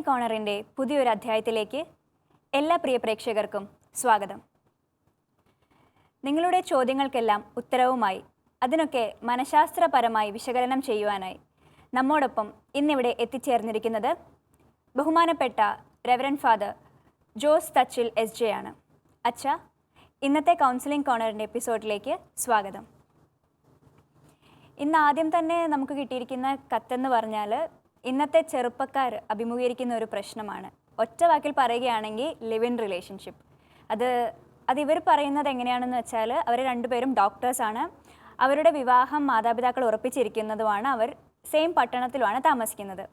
Counselling കോർണറിന്റെ പുതിയൊരു അധ്യായത്തിലേക്ക് എല്ലാ പ്രിയ പ്രേക്ഷകർക്കും സ്വാഗതം. നിങ്ങളുടെ ചോദ്യങ്ങൾക്കെല്ലാം ഉത്തരവുമായി അതിനൊക്കെ മനഃശാസ്ത്രപരമായി വിശകലനം ചെയ്യുവാനായി നമ്മോടൊപ്പം ഇന്നിവിടെ എത്തിച്ചേർന്നിരിക്കുന്നത് ബഹുമാനപ്പെട്ട reverend father Jose Thachil S J ആണ്. അച്ഛ ഇന്നത്തെ കൗൺസിലിംഗ് കോർണറിന്റെ എപ്പിസോഡിലേക്ക് സ്വാഗതം. ഇന്ന് ആദ്യം തന്നെ നമുക്ക് കിട്ടിയിരിക്കുന്ന കത്തെന്ന് പറഞ്ഞാൽ ഇന്നത്തെ ചെറുപ്പക്കാർ അഭിമുഖീകരിക്കുന്ന ഒരു പ്രശ്നമാണ്. ഒറ്റ വാക്കിൽ പറയുകയാണെങ്കിൽ ലിവ് ഇൻ റിലേഷൻഷിപ്പ് അത് അത് ഇവർ പറയുന്നത് എങ്ങനെയാണെന്ന് വെച്ചാൽ അവർ രണ്ടുപേരും ഡോക്ടേഴ്സാണ് അവരുടെ വിവാഹം മാതാപിതാക്കൾ ഉറപ്പിച്ചിരിക്കുന്നതുമാണ്. അവർ സെയിം പട്ടണത്തിലുമാണ് താമസിക്കുന്നത്.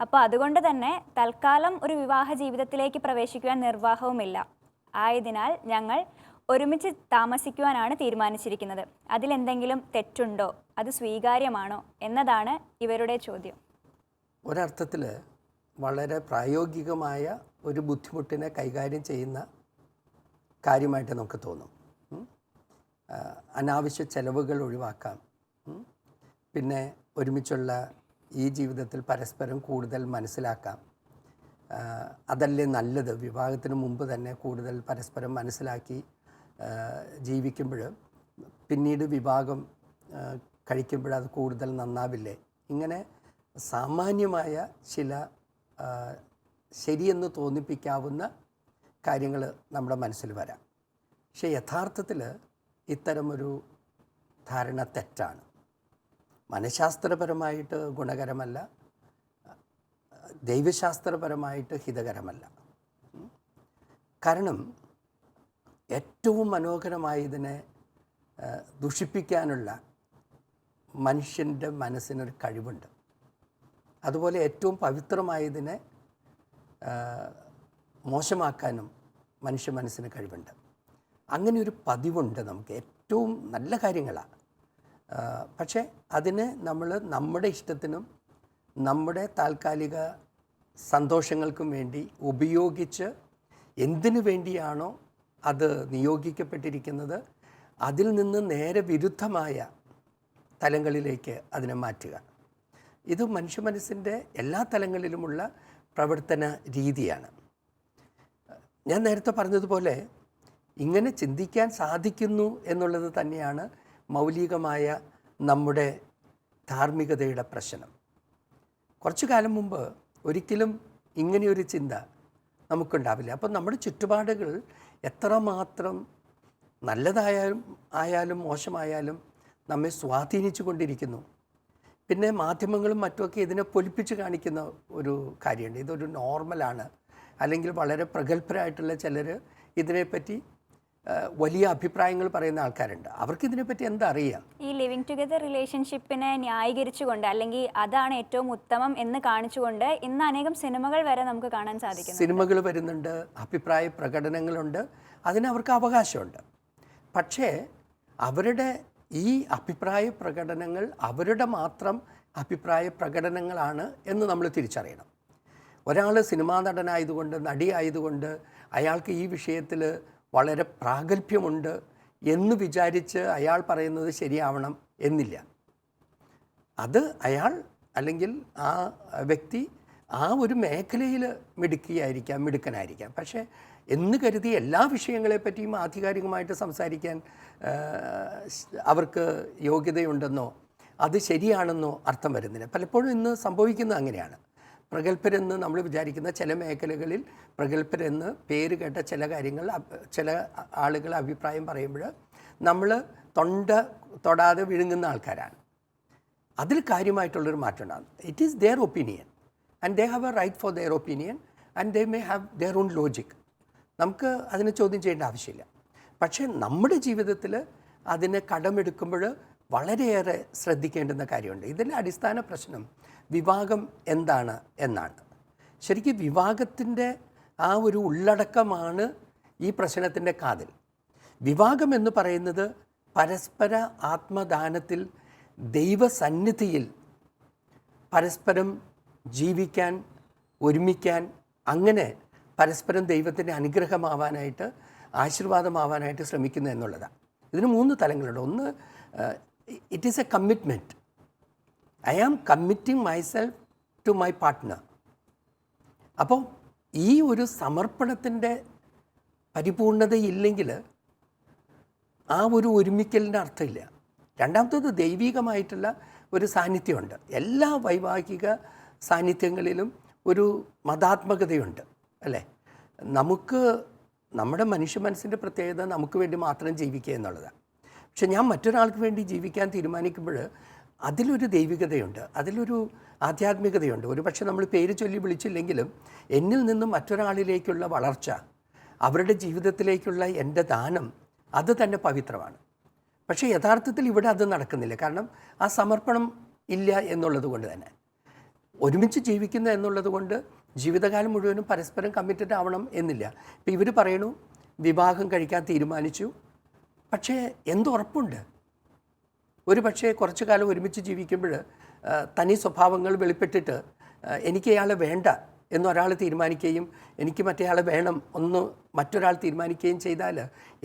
അപ്പോൾ അതുകൊണ്ട് തന്നെ തൽക്കാലം ഒരു വിവാഹ ജീവിതത്തിലേക്ക് പ്രവേശിക്കുവാൻ നിർവാഹവുമില്ല. ആയതിനാൽ ഞങ്ങൾ ഒരുമിച്ച് താമസിക്കുവാനാണ് തീരുമാനിച്ചിരിക്കുന്നത്. അതിലെന്തെങ്കിലും തെറ്റുണ്ടോ? അത് സ്വീകാര്യമാണോ? എന്നതാണ് ഇവരുടെ ചോദ്യം. ഒരർത്ഥത്തിൽ വളരെ പ്രായോഗികമായ ഒരു ബുദ്ധിമുട്ടിനെ കൈകാര്യം ചെയ്യുന്ന കാര്യമായിട്ട് നമുക്ക് തോന്നും. അനാവശ്യ ചെലവുകൾ ഒഴിവാക്കാം. പിന്നെ ഒരുമിച്ചുള്ള ഈ ജീവിതത്തിൽ പരസ്പരം കൂടുതൽ മനസ്സിലാക്കാം. അതല്ലേ നല്ലത്? വിവാഹത്തിന് മുമ്പ് തന്നെ കൂടുതൽ പരസ്പരം മനസ്സിലാക്കി ജീവിക്കുമ്പോൾ പിന്നീട് വിവാഹം കഴിക്കുമ്പോൾ അത് കൂടുതൽ നന്നാവില്ലേ? ഇങ്ങനെ സാമാന്യമായ ചില ശരിയെന്ന് തോന്നിപ്പിക്കാവുന്ന കാര്യങ്ങൾ നമ്മുടെ മനസ്സിൽ വരാം. പക്ഷേ യഥാർത്ഥത്തിൽ ഇത്തരമൊരു ധാരണ തെറ്റാണ്. മനഃശാസ്ത്രപരമായിട്ട് ഗുണകരമല്ല ദൈവശാസ്ത്രപരമായിട്ട് ഹിതകരമല്ല. കാരണം ഏറ്റവും മനോഹരമായി ഇതിനെ ദുഷിപ്പിക്കാനുള്ള മനുഷ്യന്റെ മനസ്സിനൊരു കഴിവുണ്ട്. അതുപോലെ ഏറ്റവും പവിത്രമായതിനെ മോശമാക്കാനും മനുഷ്യ മനസ്സിന് കഴിവുണ്ട്. അങ്ങനെ ഒരു പതിവുണ്ട് നമുക്ക്. ഏറ്റവും നല്ല കാര്യങ്ങളാണ് പക്ഷേ അതിന് നമ്മൾ നമ്മുടെ ഇഷ്ടത്തിനും നമ്മുടെ താൽക്കാലിക സന്തോഷങ്ങൾക്കും വേണ്ടി ഉപയോഗിച്ച് എന്തിനു വേണ്ടിയാണോ അത് നിയോഗിക്കപ്പെട്ടിരിക്കുന്നത് അതിൽ നിന്ന് നേരെ വിരുദ്ധമായ തലങ്ങളിലേക്ക് അതിനെ മാറ്റുക. ഇത് മനുഷ്യ മനസ്സിന്റെ എല്ലാ തലങ്ങളിലുമുള്ള പ്രവർത്തന രീതിയാണ്. ഞാൻ നേരത്തെ പറഞ്ഞതുപോലെ ഇങ്ങനെ ചിന്തിക്കാൻ സാധിക്കുന്നു എന്നുള്ളത് തന്നെയാണ് മൗലികമായ നമ്മുടെ ധാർമ്മികതയുടെ പ്രശ്നം. കുറച്ചു കാലം മുമ്പ് ഒരിക്കലും ഇങ്ങനെയൊരു ചിന്ത നമുക്കുണ്ടാവില്ല. അപ്പം നമ്മുടെ ചുറ്റുപാടുകൾ എത്രമാത്രം നല്ലതായാലും ആയാലും മോശമായാലും നമ്മെ സ്വാധീനിച്ചു കൊണ്ടിരിക്കുന്നു പിന്നെ മാധ്യമങ്ങളും മറ്റുമൊക്കെ ഇതിനെ പൊലിപ്പിച്ച് കാണിക്കുന്ന ഒരു കാര്യമുണ്ട്. ഇതൊരു നോർമലാണ്. അല്ലെങ്കിൽ വളരെ പ്രഗത്ഭരായിട്ടുള്ള ചിലർ ഇതിനെപ്പറ്റി വലിയ അഭിപ്രായങ്ങൾ പറയുന്ന ആൾക്കാരുണ്ട്. അവർക്ക് ഇതിനെപ്പറ്റി എന്താ അറിയാം? ഈ ലിവിങ് ടുഗദർ റിലേഷൻഷിപ്പിനെ ന്യായീകരിച്ചുകൊണ്ട് അല്ലെങ്കിൽ അതാണ് ഏറ്റവും ഉത്തമം എന്ന് കാണിച്ചുകൊണ്ട് ഇന്ന് അനേകം സിനിമകൾ വരെ നമുക്ക് കാണാൻ സാധിക്കും സിനിമകൾ വരുന്നുണ്ട് അഭിപ്രായ പ്രകടനങ്ങളുണ്ട്. അതിന് അവർക്ക് അവകാശമുണ്ട്. പക്ഷേ അവരുടെ ഈ അഭിപ്രായ പ്രകടനങ്ങൾ അവരുടെ മാത്രം അഭിപ്രായ പ്രകടനങ്ങളാണ് എന്ന് നമ്മൾ തിരിച്ചറിയണം. ഒരാൾ സിനിമാ നടനായതുകൊണ്ട് നടിയായതുകൊണ്ട് അയാൾക്ക് ഈ വിഷയത്തിൽ വളരെ പ്രാഗൽഭ്യമുണ്ട് എന്ന് വിചാരിച്ച് അയാൾ പറയുന്നത് ശരിയാവണം എന്നില്ല. അത് അയാൾ അല്ലെങ്കിൽ ആ വ്യക്തി ആ ഒരു മേഖലയിൽ മിടുക്കിയായിരിക്കാം മിടുക്കനായിരിക്കാം. പക്ഷേ എന്ന് കരുതി എല്ലാ വിഷയങ്ങളെപ്പറ്റിയും ആധികാരികമായിട്ട് സംസാരിക്കാൻ അവർക്ക് യോഗ്യതയുണ്ടെന്നോ അത് ശരിയാണെന്നോ അർത്ഥം വരുന്നില്ല. പലപ്പോഴും ഇന്ന് സംഭവിക്കുന്നത് അങ്ങനെയാണ്. പ്രഗത്ഭരെന്ന് നമ്മൾ വിചാരിക്കുന്ന ചില മേഖലകളിൽ പ്രഗത്ഭരെന്ന് പേര് കേട്ട ചില കാര്യങ്ങൾ ചില ആളുകൾ അഭിപ്രായം പറയുമ്പോൾ നമ്മൾ തൊണ്ട തൊടാതെ വിഴുങ്ങുന്ന ആൾക്കാരാണ്. അതിൽ കാര്യമായിട്ടുള്ളൊരു മാറ്റം ഉണ്ടാകും it is their opinion and they have a right for their opinion and they may have their own logic നമുക്ക് അതിനെ ചോദ്യം ചെയ്യേണ്ട ആവശ്യമില്ല. പക്ഷേ നമ്മുടെ ജീവിതത്തിൽ അതിനെ കടമെടുക്കുമ്പോൾ വളരെയേറെ ശ്രദ്ധിക്കേണ്ടുന്ന കാര്യമുണ്ട്. ഇതിന്റെ അടിസ്ഥാന പ്രശ്നം വിവാഹം എന്താണ് എന്നാണ്. ശരിക്കും വിവാഹത്തിന്റെ ആ ഒരു ഉള്ളടക്കമാണ് ഈ പ്രശ്നത്തിന്റെ കാതിൽ. വിവാഹം എന്ന് പറയുന്നത് പരസ്പര ആത്മദാനത്തിൽ ദൈവസന്നിധിയിൽ പരസ്പരം ജീവിക്കാൻ ഒരുമിക്കാൻ അങ്ങനെ പരസ്പരം ദൈവത്തിന്റെ അനുഗ്രഹമാവാനായിട്ട് ആശീർവാദമാവാനായിട്ട് ശ്രമിക്കുന്നു എന്നുള്ളതാണ് ഇതിന് മൂന്ന് തലങ്ങളുണ്ട്. ഒന്ന് it is a commitment I am committing myself to my partner അപ്പോൾ ഈ ഒരു സമർപ്പണത്തിന്റെ പരിപൂർണതയില്ലെങ്കിൽ ആ ഒരു ഒരുമിക്കലിന്റെ അർത്ഥമില്ല. രണ്ടാമത്തത് ദൈവികമായിട്ടുള്ള ഒരു സാന്നിധ്യമുണ്ട്. എല്ലാ വൈവാഹിക സാന്നിധ്യങ്ങളിലും ഒരു മതാത്മകതയുണ്ട് അല്ലേ? നമുക്ക് നമ്മുടെ മനുഷ്യ മനസ്സിന്റെ പ്രത്യേകത നമുക്ക് വേണ്ടി മാത്രം ജീവിക്കുക എന്നുള്ളതാണ്. പക്ഷെ ഞാൻ മറ്റൊരാൾക്ക് വേണ്ടി ജീവിക്കാൻ തീരുമാനിക്കുമ്പോൾ അതിലൊരു ദൈവികതയുണ്ട് അതിലൊരു ആധ്യാത്മികതയുണ്ട്. ഒരു പക്ഷെ നമ്മൾ പേര് ചൊല്ലി വിളിച്ചില്ലെങ്കിലും എന്നിൽ നിന്നും മറ്റൊരാളിലേക്കുള്ള വളർച്ച അവരുടെ ജീവിതത്തിലേക്കുള്ള എന്റെ ദാനം അത് തന്നെ പവിത്രമാണ്. പക്ഷേ യഥാർത്ഥത്തിൽ ഇവിടെ അത് നടക്കുന്നില്ല. കാരണം ആ സമർപ്പണം ഇല്ല എന്നുള്ളത് കൊണ്ട് തന്നെ. ഒരുമിച്ച് ജീവിക്കുന്ന എന്നുള്ളത് കൊണ്ട് ജീവിതകാലം മുഴുവനും പരസ്പരം കമ്മിറ്റഡ് ആവണം എന്നില്ല. ഇപ്പം ഇവർ പറയണു വിവാഹം കഴിക്കാൻ തീരുമാനിച്ചു. പക്ഷേ എന്തുറപ്പുണ്ട് ഒരു പക്ഷേ കുറച്ചു കാലം ഒരുമിച്ച് ജീവിക്കുമ്പോൾ തനി സ്വഭാവങ്ങൾ വെളിപ്പെട്ടിട്ട് എനിക്ക് ഇയാളെ വേണ്ട എന്നൊരാൾ തീരുമാനിക്കുകയും എനിക്ക് മറ്റേയാളെ വേണം ഒന്ന് മറ്റൊരാൾ തീരുമാനിക്കുകയും ചെയ്താൽ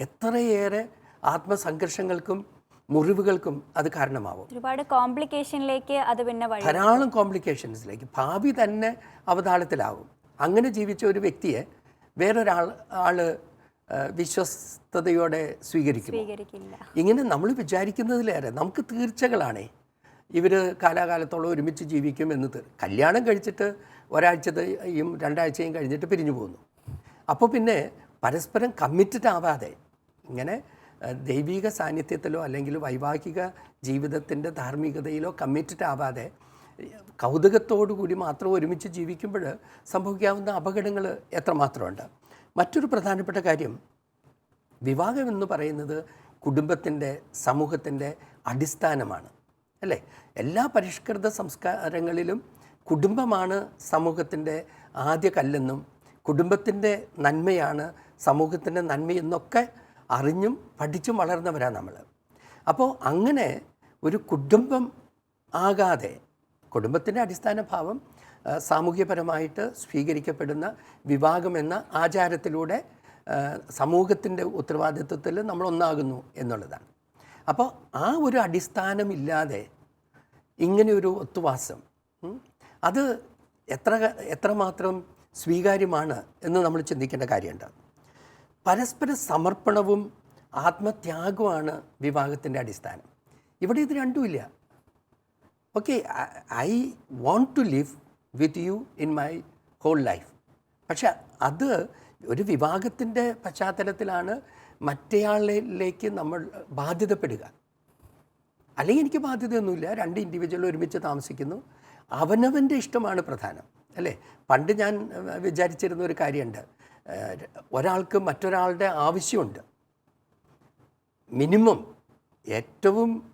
എത്രയേറെ ആത്മസംഘർഷങ്ങൾക്കും മുറിവുകൾക്കും അത് കാരണമാവും. ഒരുപാട് കോംപ്ലിക്കേഷനിലേക്ക് അത് പിന്നെ ധാരാളം കോംപ്ലിക്കേഷൻസിലേക്ക് ഭാവി തന്നെ അവതാളത്തിലാവും അങ്ങനെ ജീവിച്ച ഒരു വ്യക്തിയെ വേറൊരാൾ ആൾ ആ, വിശ്വസ്തയോടെ സ്വീകരിക്കും ഇങ്ങനെ നമ്മൾ വിചാരിക്കുന്നതിലേറെ നമുക്ക് തീർച്ചകളാണേ. ഇവർ കാലാകാലത്തോളം ഒരുമിച്ച് ജീവിക്കും എന്ന് കല്യാണം കഴിച്ചിട്ട് ഒരാഴ്ചയും രണ്ടാഴ്ചയും കഴിഞ്ഞിട്ട് പിരിഞ്ഞു പോകുന്നു. അപ്പോൾ പിന്നെ പരസ്പരം കമ്മിറ്റഡ് ആവാതെ ഇങ്ങനെ ദൈവിക സാന്നിധ്യത്തിലോ അല്ലെങ്കിൽ വൈവാഹിക ജീവിതത്തിന്റെ ധാർമ്മികതയിലോ കമ്മിറ്റഡ് ആവാതെ കൗതുകത്തോടു കൂടി മാത്രം ഒരുമിച്ച് ജീവിക്കുമ്പോൾ സംഭവിക്കാവുന്ന അപകടങ്ങൾ എത്രമാത്രമുണ്ട്? മറ്റൊരു പ്രധാനപ്പെട്ട കാര്യം വിവാഹം എന്ന് പറയുന്നത് കുടുംബത്തിന്റെ സമൂഹത്തിന്റെ അടിസ്ഥാനമാണ്. അല്ലേ? എല്ലാ പരിഷ്കൃത സംസ്കാരങ്ങളിലും കുടുംബമാണ് സമൂഹത്തിന്റെ ആദ്യ കല്ലെന്നും കുടുംബത്തിന്റെ നന്മയാണ് സമൂഹത്തിന്റെ നന്മയെന്നൊക്കെ അറിഞ്ഞും പഠിച്ചും വളർന്നവരാണ് നമ്മൾ. അപ്പോൾ അങ്ങനെ ഒരു കുടുംബം ആകാതെ കുടുംബത്തിന്റെ അടിസ്ഥാന ഭാവം സാമൂഹ്യപരമായിട്ട് സ്വീകരിക്കപ്പെടുന്ന വിഭാഗമെന്ന ആചാരത്തിലൂടെ സമൂഹത്തിന്റെ ഉത്തരവാദിത്വത്തിൽ നമ്മൾ ഒന്നാകുന്നു എന്നുള്ളതാണ്. അപ്പോൾ ആ ഒരു അടിസ്ഥാനമില്ലാതെ ഇങ്ങനെയൊരു ഒത്തുവാസം അത് എത്ര എത്രമാത്രം സ്വീകാര്യമാണ് എന്ന് നമ്മൾ ചിന്തിക്കേണ്ട കാര്യമുണ്ട്. പരസ്പര സമർപ്പണവും ആത്മത്യാഗവുമാണ് വിവാഹത്തിന്റെ അടിസ്ഥാനം. ഇവിടെ ഇത് രണ്ടുമില്ല okay I want to live with you in my whole life പക്ഷെ അത് ഒരു വിവാഹത്തിന്റെ പശ്ചാത്തലത്തിലാണ് മറ്റേയാളിലേക്ക് നമ്മൾ ബാധ്യതപ്പെടുക. അല്ലെങ്കിൽ എനിക്ക് ബാധ്യതയൊന്നുമില്ല. രണ്ട് ഇൻഡിവിജ്വൽ ഒരുമിച്ച് താമസിക്കുന്നു. അവനവന്റെ ഇഷ്ടമാണ് പ്രധാനം. അല്ലേ? പണ്ട് ഞാൻ വിചാരിച്ചിരുന്ന ഒരു കാര്യമുണ്ട്. ഒരാൾക്ക് മറ്റൊരാളുടെ ആവശ്യമുണ്ട്. മിനിമം ഏറ്റവും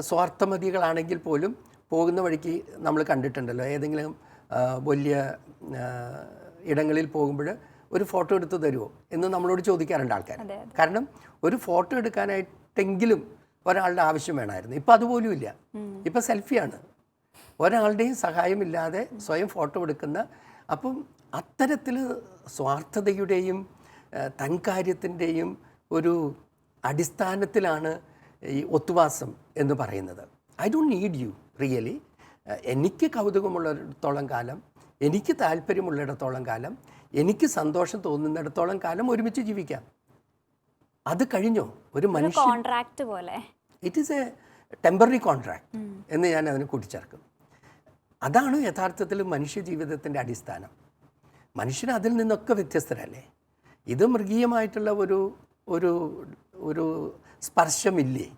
സ്വാർത്ഥമതികളാണെങ്കിൽ പോലും പോകുന്ന വഴിക്ക് നമ്മൾ കണ്ടിട്ടുണ്ടല്ലോ. ഏതെങ്കിലും വലിയ ഇടങ്ങളിൽ പോകുമ്പോൾ ഒരു ഫോട്ടോ എടുത്ത് തരുമോ എന്ന് നമ്മളോട് ചോദിക്കാറുണ്ട് ആൾക്കാർ. കാരണം ഒരു ഫോട്ടോ എടുക്കാനായിട്ടെങ്കിലും ഒരാളുടെ ആവശ്യം വേണമായിരുന്നു. ഇപ്പം അതുപോലും ഇല്ല. ഇപ്പം സെൽഫിയാണ്. ഒരാളുടെയും സഹായമില്ലാതെ സ്വയം ഫോട്ടോ എടുക്കുന്ന അപ്പം അത്തരത്തിൽ സ്വാർത്ഥതയുടെയും തൻകാര്യത്തിന്റെയും ഒരു അടിസ്ഥാനത്തിലാണ് ഈ ഒത്തുവാസം എന്ന് പറയുന്നത്. I don't need you really. എനിക്ക് കൗതുകമുള്ളിടത്തോളം കാലം എനിക്ക് താല്പര്യമുള്ളിടത്തോളം കാലം എനിക്ക് സന്തോഷം തോന്നുന്നിടത്തോളം കാലം ഒരുമിച്ച് ജീവിക്കാം. അത് കഴിഞ്ഞോ? ഒരു ഒരു മനുഷ്യ കോൺട്രാക്ട് പോലെ. It is a temporary contract എന്ന് ഞാൻ അതിന് കൂട്ടിച്ചേർക്കും അതാണ് യഥാർത്ഥത്തിൽ മനുഷ്യ ജീവിതത്തിന്റെ അടിസ്ഥാനം. മനുഷ്യൻ അതിൽ നിന്നൊക്കെ വ്യത്യസ്തരല്ലേ? ഇത് മൃഗീയമായിട്ടുള്ള ഒരു ഒരു ഒരു സ്പർശമില്ലേ?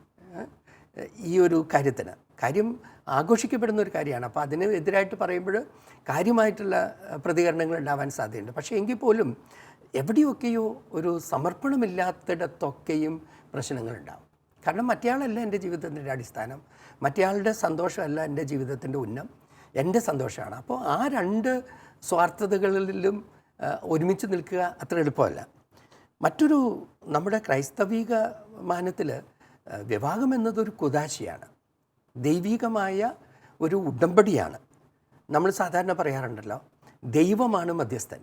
ഈ ഒരു കാര്യത്തിന്. കാര്യം ആഘോഷിക്കപ്പെടുന്ന ഒരു കാര്യമാണ്. അപ്പോൾ അതിന് എതിരായിട്ട് പറയുമ്പോൾ കാര്യമായിട്ടുള്ള പ്രതികരണങ്ങൾ ഉണ്ടാവാൻ സാധ്യതയുണ്ട്. പക്ഷേ എങ്കിൽ പോലും എവിടെയൊക്കെയോ ഒരു സമർപ്പണമില്ലാത്തിടത്തൊക്കെയും പ്രശ്നങ്ങളുണ്ടാവും കാരണം മറ്റേയാളല്ല എന്റെ ജീവിതത്തിന്റെ അടിസ്ഥാനം. മറ്റേയാളുടെ സന്തോഷമല്ല എന്റെ ജീവിതത്തിന്റെ ഉന്നം. എന്റെ സന്തോഷമാണ്. അപ്പോൾ ആ രണ്ട് സ്വാർത്ഥതകളിലും ഒരുമിച്ച് നിൽക്കുക അത്ര എളുപ്പമല്ല. മറ്റൊരു നമ്മുടെ ക്രൈസ്തവിക മാനത്തിൽ വിവാഹം എന്നതൊരു കുതാശിയാണ് ദൈവികമായ ഒരു ഉടമ്പടിയാണ്. നമ്മൾ സാധാരണ പറയാറുണ്ടല്ലോ ദൈവമാണ് മധ്യസ്ഥൻ.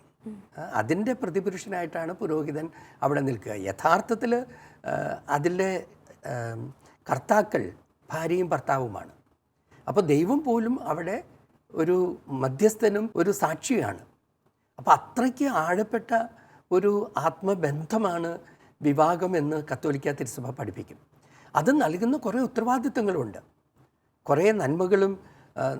അതിന്റെ പ്രതിപുരുഷനായിട്ടാണ് പുരോഹിതൻ അവിടെ നിൽക്കുക. യഥാർത്ഥത്തിൽ അതിലെ കർത്താക്കൾ ഭാര്യയും ഭർത്താവുമാണ്. അപ്പോൾ ദൈവം പോലും അവിടെ ഒരു മധ്യസ്ഥനും ഒരു സാക്ഷിയാണ്. അപ്പോൾ അത്രയ്ക്ക് ആഴപ്പെട്ട ഒരു ആത്മബന്ധമാണ് വിവാഹമെന്ന് കത്തോലിക്ക തിരുസഭ പഠിപ്പിക്കും. അത് നൽകുന്ന കുറേ ഉത്തരവാദിത്തങ്ങളുണ്ട്. കുറേ നന്മകളും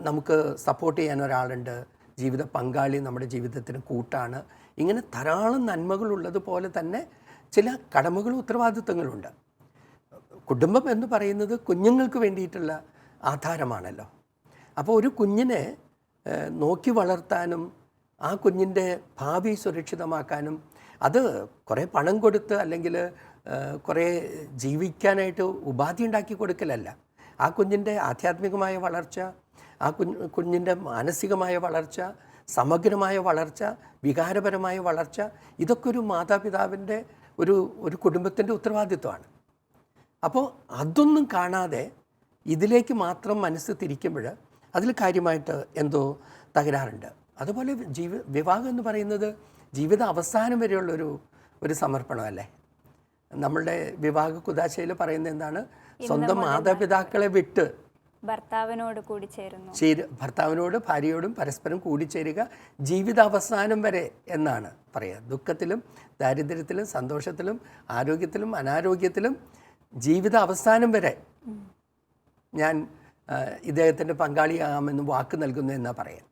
നമുക്ക് സപ്പോർട്ട് ചെയ്യാൻ ഒരാളുണ്ട്. ജീവിത പങ്കാളി നമ്മുടെ ജീവിതത്തിന് കൂട്ടാണ്. ഇങ്ങനെ ധാരാളം നന്മകളുള്ളതുപോലെ തന്നെ ചില കടമകളും ഉത്തരവാദിത്തങ്ങളുണ്ട്. കുടുംബം എന്ന് പറയുന്നത് കുഞ്ഞുങ്ങൾക്ക് വേണ്ടിയിട്ടുള്ള ആധാരമാണല്ലോ. അപ്പോൾ ഒരു കുഞ്ഞിനെ നോക്കി വളർത്താനും ആ കുഞ്ഞിന്റെ ഭാവി സുരക്ഷിതമാക്കാനും അത് കുറേ പണം കൊടുത്ത് അല്ലെങ്കിൽ കുറേ ജീവിക്കാനായിട്ട് ഉപാധി ഉണ്ടാക്കി കൊടുക്കലല്ല. ആ കുഞ്ഞിന്റെ ആധ്യാത്മികമായ വളർച്ച ആ കുഞ്ഞ് കുഞ്ഞിന്റെ മാനസികമായ വളർച്ച സമഗ്രമായ വളർച്ച വികാരപരമായ വളർച്ച ഇതൊക്കെ ഒരു മാതാപിതാവിന്റെ ഒരു ഒരു കുടുംബത്തിന്റെ ഉത്തരവാദിത്വമാണ്. അപ്പോൾ അതൊന്നും കാണാതെ ഇതിലേക്ക് മാത്രം മനസ്സ് തിരിക്കുമ്പോൾ അതിൽ കാര്യമായിട്ട് എന്തോ തകരാറുണ്ട്. അതുപോലെ ജീവ വിവാഹം എന്ന് പറയുന്നത് ജീവിത അവസാനം വരെയുള്ളൊരു ഒരു സമർപ്പണമല്ലേ? നമ്മളുടെ വിവാഹ കുതാശയിൽ പറയുന്നത് എന്താണ്? സ്വന്തം മാതാപിതാക്കളെ വിട്ട് ഭർത്താവിനോട് കൂടി ചേരുന്നു. ചേരു ഭർത്താവിനോട് ഭാര്യയോടും പരസ്പരം കൂടിച്ചേരുക ജീവിതാവസാനം വരെ എന്നാണ് പറയുക. ദുഃഖത്തിലും ദാരിദ്ര്യത്തിലും സന്തോഷത്തിലും ആരോഗ്യത്തിലും അനാരോഗ്യത്തിലും ജീവിത അവസാനം വരെ ഞാൻ ഇദ്ദേഹത്തിന്റെ പങ്കാളിയാകാമെന്ന് വാക്ക് നൽകുന്നു എന്നാണ് പറയാൻ.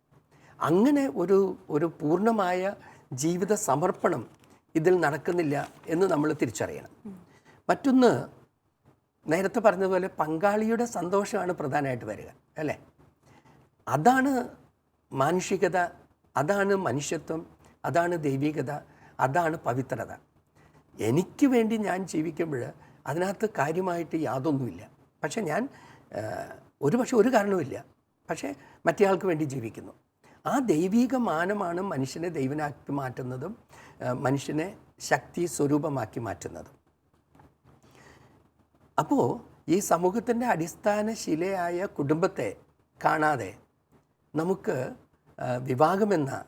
അങ്ങനെ ഒരു ഒരു പൂർണമായ ജീവിത സമർപ്പണം ഇതിൽ നടക്കുന്നില്ല എന്ന് നമ്മൾ തിരിച്ചറിയണം. മറ്റൊന്ന് നേരത്തെ പറഞ്ഞതുപോലെ പങ്കാളിയുടെ സന്തോഷമാണ് പ്രധാനമായിട്ട് വരിക അല്ലേ? അതാണ് മാനുഷികത അതാണ് മനുഷ്യത്വം അതാണ് ദൈവികത അതാണ് പവിത്രത. എനിക്ക് വേണ്ടി ഞാൻ ജീവിക്കുമ്പോൾ അതിനകത്ത് കാര്യമായിട്ട് യാതൊന്നുമില്ല. പക്ഷെ ഞാൻ ഒരു പക്ഷേ ഒരു കാരണവുമില്ല പക്ഷേ മറ്റേയാൾക്ക് വേണ്ടി ജീവിക്കുന്നു. ആ ദൈവീക മാനമാണ് മനുഷ്യനെ ദൈവനാക്കി മാറ്റുന്നതും മനുഷ്യനെ ശക്തി സ്വരൂപമാക്കി മാറ്റുന്നതും. അപ്പോൾ ഈ സമൂഹത്തിന്റെ അടിസ്ഥാന ശിലയായ കുടുംബത്തെ കാണാതെ നമുക്ക് വിവാഹമെന്ന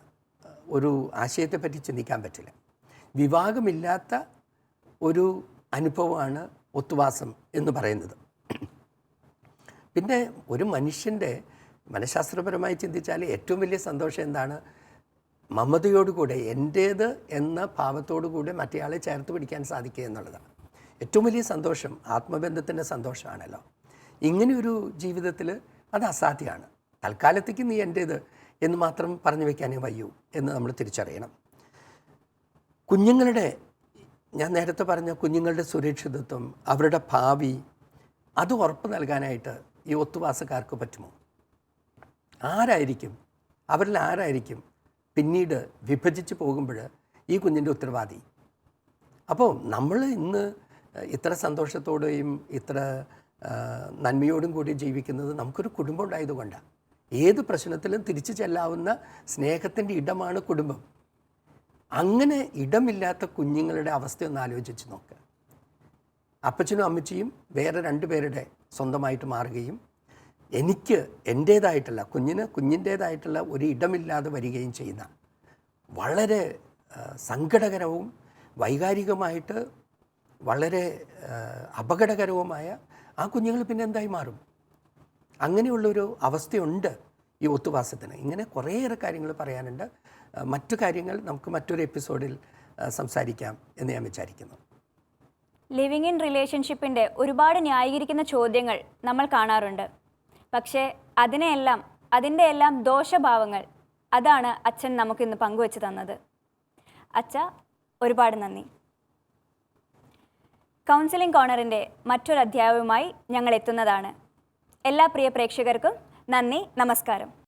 ഒരു ആശയത്തെപ്പറ്റി ചിന്തിക്കാൻ പറ്റില്ല. വിവാഹമില്ലാത്ത ഒരു അനുഭവമാണ് ഒത്തുവാസം എന്ന് പറയുന്നത്. പിന്നെ ഒരു മനുഷ്യന്റെ മനഃശാസ്ത്രപരമായി ചിന്തിച്ചാൽ ഏറ്റവും വലിയ സന്തോഷം എന്താണ്? മമതയോടുകൂടെ എന്റേത് എന്ന ഭാവത്തോടുകൂടെ മറ്റേയാളെ ചേർത്ത് പിടിക്കാൻ സാധിക്കുക എന്നുള്ളതാണ്. ഏറ്റവും വലിയ സന്തോഷം ആത്മബന്ധത്തിന്റെ സന്തോഷമാണല്ലോ. ഇങ്ങനെയൊരു ജീവിതത്തിൽ അത് അസാധ്യമാണ്. തൽക്കാലത്തേക്ക് നീ എന്റേത് എന്ന് മാത്രം പറഞ്ഞു വയ്ക്കാനേ വയ്യൂ എന്ന് നമ്മൾ തിരിച്ചറിയണം. കുഞ്ഞുങ്ങളുടെ ഞാൻ നേരത്തെ പറഞ്ഞ കുഞ്ഞുങ്ങളുടെ സുരക്ഷിതത്വം അവരുടെ ഭാവി അത് ഉറപ്പ് നൽകാനായിട്ട് ഈ ഒത്തുവാസക്കാർക്ക് പറ്റുമോ? ആരായിരിക്കും? അവരിൽ ആരായിരിക്കും? പിന്നീട് വിഭജിച്ച് പോകുമ്പോൾ ഈ കുഞ്ഞിന്റെ ഉത്തരവാദി. അപ്പോൾ നമ്മൾ ഇന്ന് ഇത്ര സന്തോഷത്തോടെയും ഇത്ര നന്മയോടും കൂടി ജീവിക്കുന്നത് നമുക്കൊരു കുടുംബം ഉണ്ടായതുകൊണ്ടാണ്. ഏത് പ്രശ്നത്തിലും തിരിച്ചു ചെല്ലാവുന്ന സ്നേഹത്തിന്റെ ഇടമാണ് കുടുംബം. അങ്ങനെ ഇടമില്ലാത്ത കുഞ്ഞുങ്ങളുടെ അവസ്ഥയൊന്ന് ആലോചിച്ച് നോക്കുക അപ്പച്ചനും അമ്മച്ചിയും വേറെ രണ്ടുപേരുടെ സ്വന്തമായിട്ട് മാറുകയും എനിക്ക് എന്റേതായിട്ടുള്ള കുഞ്ഞിന് കുഞ്ഞിന്റേതായിട്ടുള്ള ഒരു ഇടമില്ലാതെ വരികയും ചെയ്യുന്ന വളരെ സങ്കടകരവും വൈകാരികമായിട്ട് വളരെ അപകടകരവുമായ ആ കുഞ്ഞുങ്ങൾ പിന്നെ എന്തായി മാറും? അങ്ങനെയുള്ളൊരു അവസ്ഥയുണ്ട് ഈ ഒത്തുവാസത്തിന്. ഇങ്ങനെ കുറേയേറെ കാര്യങ്ങൾ പറയാനുണ്ട്. മറ്റു കാര്യങ്ങൾ നമുക്ക് മറ്റൊരു എപ്പിസോഡിൽ സംസാരിക്കാം എന്ന് ഞാൻ വിചാരിക്കുന്നു. ലിവിങ് ഇൻ റിലേഷൻഷിപ്പിന്റെ ഒരുപാട് ന്യായീകരിക്കുന്ന ചോദ്യങ്ങൾ നമ്മൾ കാണാറുണ്ട്. പക്ഷേ അതിനെയെല്ലാം അതിന്റെ എല്ലാം ദോഷഭാവങ്ങൾ അതാണ് അച്ഛൻ നമുക്കിന്ന് പങ്കുവച്ച് തന്നത്. അച്ഛ ഒരുപാട് നന്ദി. കൗൺസിലിംഗ് കോർണറിന്റെ മറ്റൊരു അധ്യായവുമായി ഞങ്ങൾ എത്തുന്നതാണ്. എല്ലാ പ്രിയ പ്രേക്ഷകർക്കും നന്ദി നമസ്കാരം.